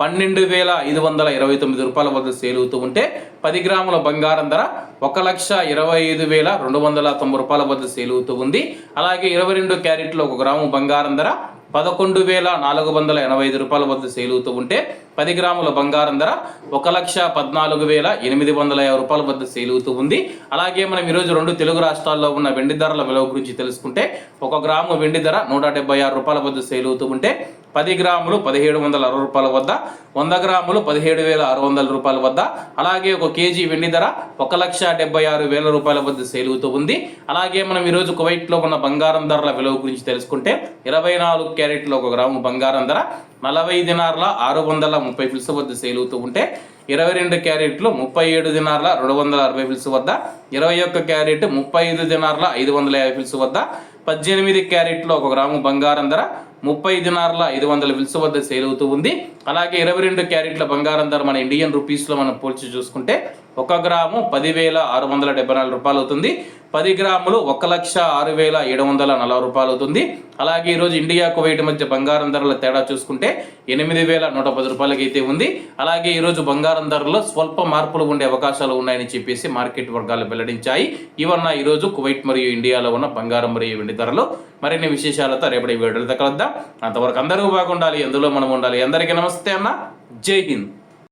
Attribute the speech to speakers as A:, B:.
A: పన్నెండు వేల ఐదు వందల ఇరవై తొమ్మిది రూపాయల వద్ద సేల్ అవుతూ ఉంటే పది గ్రాముల బంగారం ధర ఒక లక్ష ఇరవై ఐదు వేల రెండు వందల తొంభై రూపాయల వద్ద సేల్ అవుతూ ఉంది. అలాగే ఇరవై రెండు క్యారెట్లో ఒక గ్రాము బంగారం ధర పదకొండు వేల నాలుగు వందల ఎనభై ఐదు రూపాయల వద్ద సేల్ అవుతూ ఉంటే పది గ్రాముల బంగారం ధర ఒక లక్ష పద్నాలుగు వేల ఎనిమిది వందల యాభై రూపాయల వద్ద సేల్ అవుతూ ఉంది. అలాగే మనం ఈరోజు రెండు తెలుగు రాష్ట్రాల్లో ఉన్న వెండి ధరల విలువ గురించి తెలుసుకుంటే ఒక గ్రాము వెండి ధర నూట డెబ్బై ఆరు రూపాయల వద్ద సేల్ అవుతూ ఉంటే పది గ్రాములు పదిహేడు వందల అరవై రూపాయల వద్ద వంద గ్రాములు పదిహేడు వేల ఆరు వందల రూపాయల వద్ద అలాగే ఒక కేజీ వెండి ధర ఒక లక్ష డెబ్బై ఆరు వేల రూపాయల వద్ద సేలుగుతూ ఉంది. అలాగే మనం ఈరోజు కువైట్లో ఉన్న బంగారం ధరల విలువ గురించి తెలుసుకుంటే ఇరవై నాలుగు క్యారెట్లో ఒక గ్రాము బంగారం ధర నలభై దినార్ల ఆరు వందల ముప్పై ఫిల్స్ వద్ద సేల్ అవుతూ ఉంటే ఇరవై రెండు క్యారెట్లు ముప్పై ఏడు దినార్ల రెండు వందల అరవై ఫిల్స్ వద్ద ఇరవై ఒక్క క్యారెట్ ముప్పై ఐదు దినార్ల ఐదు వందల యాభై ఫిల్స్ వద్ద పద్దెనిమిది క్యారెట్లో ఒక గ్రాము బంగారం ధర ముప్పై దినార్ల ఐదు వందల ఫిల్స్ వద్ద సేల్ అవుతూ ఉంది. అలాగే ఇరవై రెండు క్యారెట్ల బంగారం ధర మన ఇండియన్ రూపీస్లో మనం పోల్చి చూసుకుంటే ఒక గ్రాము పదివేల ఆరు వందల డెబ్బై నాలుగు రూపాయలు అవుతుంది. పది గ్రాములు ఒక లక్ష ఆరు వేల ఏడు వందల నలభై రూపాయలు అవుతుంది. అలాగే ఈరోజు ఇండియా కువైట్ మధ్య బంగారం ధరల తేడా చూసుకుంటే ఎనిమిది వేల నూట పది రూపాయలకి అయితే ఉంది. అలాగే ఈరోజు బంగారం ధరలో స్వల్ప మార్పులు ఉండే అవకాశాలు ఉన్నాయని చెప్పేసి మార్కెట్ వర్గాలు వెల్లడించాయి. ఇవన్న ఈరోజు కువైట్ మరియు ఇండియాలో ఉన్న బంగారం మరియు వెండి ధరలు. మరిన్ని విశేషాలతో రేపటి వీడియోలతో కలుద్దాం. అంతవరకు అందరూ బాగుండాలి ఎందులో మనం ఉండాలి. అందరికీ నమస్తే అన్న. జై హింద్.